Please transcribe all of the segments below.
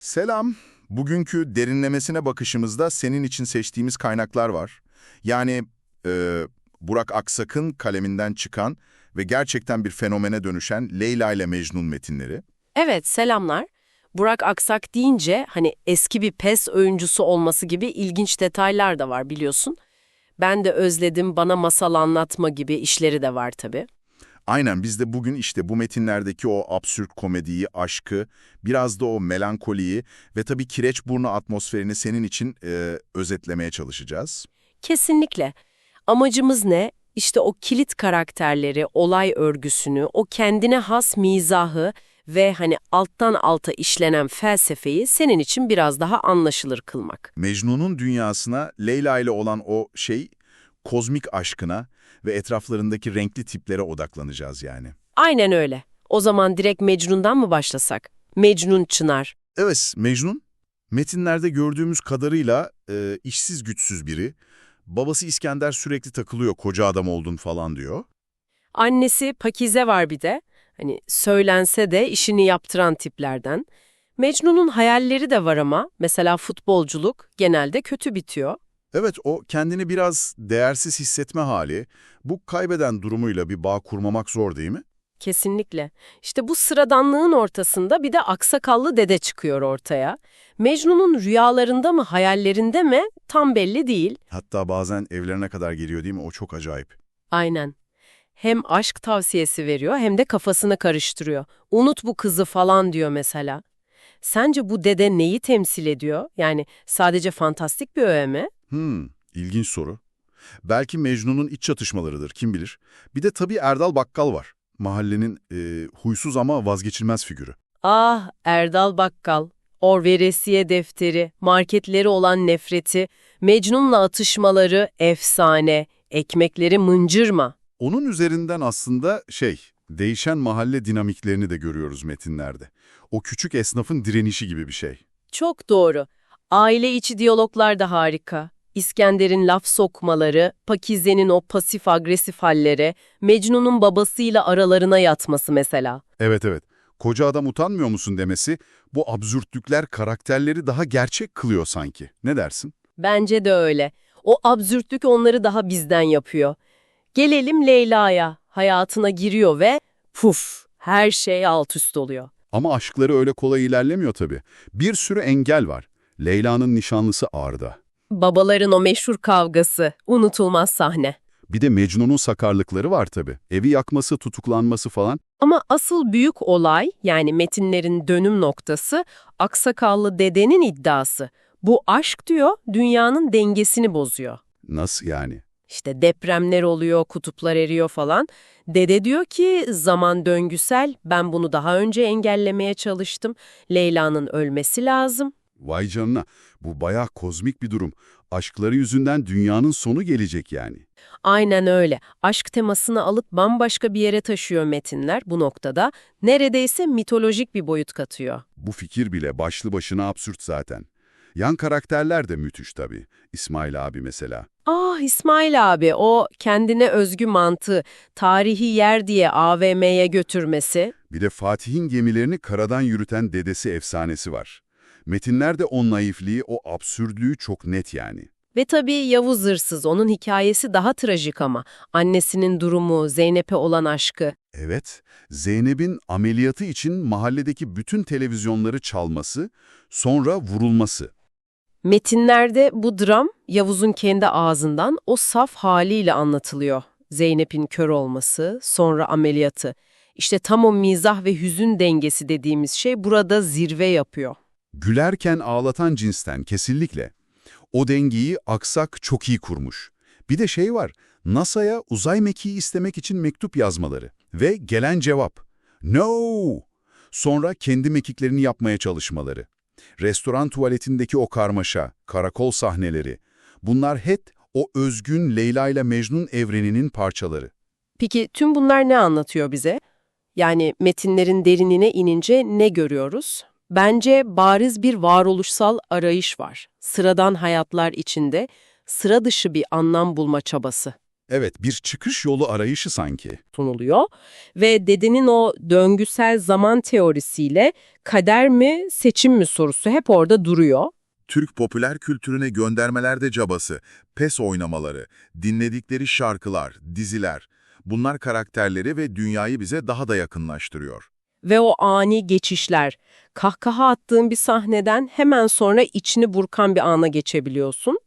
Selam. Bugünkü derinlemesine bakışımızda senin için seçtiğimiz kaynaklar var. Yani e, Burak Aksak'ın kaleminden çıkan ve gerçekten bir fenomene dönüşen Leyla ile Mecnun metinleri. Evet, selamlar. Burak Aksak deyince hani eski bir PES oyuncusu olması gibi ilginç detaylar da var biliyorsun. Ben de özledim bana masal anlatma gibi işleri de var tabii. Aynen biz de bugün işte bu metinlerdeki o absürt komediyi, aşkı, biraz da o melankoliyi ve tabii kireçburnu atmosferini senin için e, özetlemeye çalışacağız. Kesinlikle. Amacımız ne? İşte o kilit karakterleri, olay örgüsünü, o kendine has mizahı ve hani alttan alta işlenen felsefeyi senin için biraz daha anlaşılır kılmak. Mecnun'un dünyasına Leyla ile olan o şey, kozmik aşkına ve etraflarındaki renkli tiplere odaklanacağız yani. Aynen öyle. O zaman direkt Mecnun'dan mı başlasak? Mecnun Çınar. Evet, Mecnun, metinlerde gördüğümüz kadarıyla e, işsiz güçsüz biri. Babası İskender sürekli takılıyor, koca adam oldun falan diyor. Annesi Pakize var bir de. Hani söylense de işini yaptıran tiplerden. Mecnun'un hayalleri de var ama mesela futbolculuk genelde kötü bitiyor. Evet, o kendini biraz değersiz hissetme hali, bu kaybeden durumuyla bir bağ kurmamak zor değil mi? Kesinlikle. İşte bu sıradanlığın ortasında bir de aksakallı dede çıkıyor ortaya. Mecnun'un rüyalarında mı hayallerinde mi tam belli değil. Hatta bazen evlerine kadar geliyor değil mi? O çok acayip. Aynen. Hem aşk tavsiyesi veriyor hem de kafasını karıştırıyor. Unut bu kızı falan diyor mesela. Sence bu dede neyi temsil ediyor? Yani sadece fantastik bir öğe mi? Hmm, ilginç soru. Belki Mecnun'un iç çatışmalarıdır, kim bilir. Bir de tabii Erdal Bakkal var. Mahallenin e, huysuz ama vazgeçilmez figürü. Ah Erdal Bakkal, o veresiye defteri, marketleri olan nefreti, Mecnun'la atışmaları efsane, ekmekleri mıncırma. Onun üzerinden aslında şey, değişen mahalle dinamiklerini de görüyoruz metinlerde. O küçük esnafın direnişi gibi bir şey. Çok doğru. Aile içi diyaloglar da harika. İskender'in laf sokmaları, Pakize'nin o pasif agresif halleri, Mecnun'un babasıyla aralarına yatması mesela. Evet evet, koca adam utanmıyor musun demesi, bu absürtlükler karakterleri daha gerçek kılıyor sanki. Ne dersin? Bence de öyle. O absürtlük onları daha bizden yapıyor. Gelelim Leyla'ya. Hayatına giriyor ve puf her şey alt üst oluyor. Ama aşkları öyle kolay ilerlemiyor tabii. Bir sürü engel var. Leyla'nın nişanlısı Arda. Babaların o meşhur kavgası, unutulmaz sahne. Bir de Mecnun'un sakarlıkları var tabii. Evi yakması, tutuklanması falan. Ama asıl büyük olay, yani metinlerin dönüm noktası, aksakallı dedenin iddiası. Bu aşk diyor, dünyanın dengesini bozuyor. Nasıl yani? İşte depremler oluyor, kutuplar eriyor falan. Dede diyor ki zaman döngüsel, ben bunu daha önce engellemeye çalıştım. Leyla'nın ölmesi lazım. Vay canına, bu bayağı kozmik bir durum. Aşkları yüzünden dünyanın sonu gelecek yani. Aynen öyle. Aşk temasını alıp bambaşka bir yere taşıyor metinler bu noktada. Neredeyse mitolojik bir boyut katıyor. Bu fikir bile başlı başına absürt zaten. Yan karakterler de müthiş tabii. İsmail abi mesela. Ah İsmail abi o kendine özgü mantığı tarihi yer diye AVM'ye götürmesi. Bir de Fatih'in gemilerini karadan yürüten dedesi efsanesi var. Metinlerde o naifliği, o absürdlüğü çok net yani. Ve tabii Yavuz Hırsız onun hikayesi daha trajik ama. Annesinin durumu, Zeynep'e olan aşkı. Evet, Zeynep'in ameliyatı için mahalledeki bütün televizyonları çalması, sonra vurulması. Metinlerde bu dram Yavuz'un kendi ağzından o saf haliyle anlatılıyor. Zeynep'in kör olması, sonra ameliyatı. İşte tam o mizah ve hüzün dengesi dediğimiz şey burada zirve yapıyor. Gülerken ağlatan cinsten kesinlikle. O dengeyi Aksak çok iyi kurmuş. Bir de şey var, NASA'ya uzay mekiği istemek için mektup yazmaları ve gelen cevap, no! Sonra kendi mekiklerini yapmaya çalışmaları. Restoran tuvaletindeki o karmaşa, karakol sahneleri, bunlar hep o özgün Leyla ile Mecnun evreninin parçaları. Peki tüm bunlar ne anlatıyor bize? Yani metinlerin derinine inince ne görüyoruz? Bence bariz bir varoluşsal arayış var. Sıradan hayatlar içinde sıra dışı bir anlam bulma çabası. Evet, bir çıkış yolu arayışı sanki. sunuluyor ve dedenin o döngüsel zaman teorisiyle kader mi seçim mi sorusu hep orada duruyor. Türk popüler kültürüne göndermelerde cabası, pes oynamaları, dinledikleri şarkılar, diziler, bunlar karakterleri ve dünyayı bize daha da yakınlaştırıyor. Ve o ani geçişler, kahkaha attığın bir sahneden hemen sonra içini burkan bir ana geçebiliyorsun.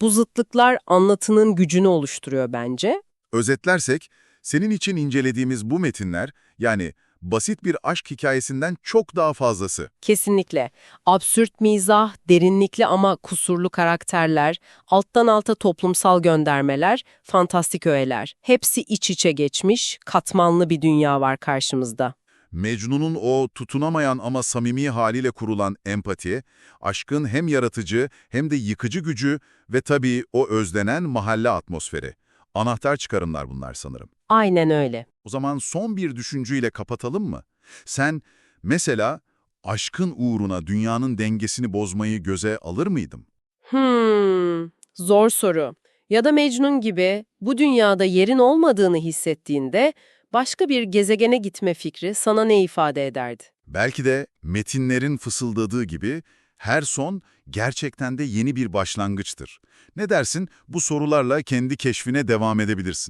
Bu zıtlıklar anlatının gücünü oluşturuyor bence. Özetlersek, senin için incelediğimiz bu metinler, yani basit bir aşk hikayesinden çok daha fazlası. Kesinlikle. Absürt mizah, derinlikli ama kusurlu karakterler, alttan alta toplumsal göndermeler, fantastik öğeler. Hepsi iç içe geçmiş, katmanlı bir dünya var karşımızda. Mecnun'un o tutunamayan ama samimi haliyle kurulan empati, aşkın hem yaratıcı hem de yıkıcı gücü ve tabii o özlenen mahalle atmosferi. Anahtar çıkarımlar bunlar sanırım. Aynen öyle. O zaman son bir düşüncüyle kapatalım mı? Sen mesela aşkın uğruna dünyanın dengesini bozmayı göze alır mıydın? Hmm, zor soru. Ya da Mecnun gibi bu dünyada yerin olmadığını hissettiğinde başka bir gezegene gitme fikri sana ne ifade ederdi? Belki de metinlerin fısıldadığı gibi her son gerçekten de yeni bir başlangıçtır. Ne dersin? Bu sorularla kendi keşfine devam edebilirsin.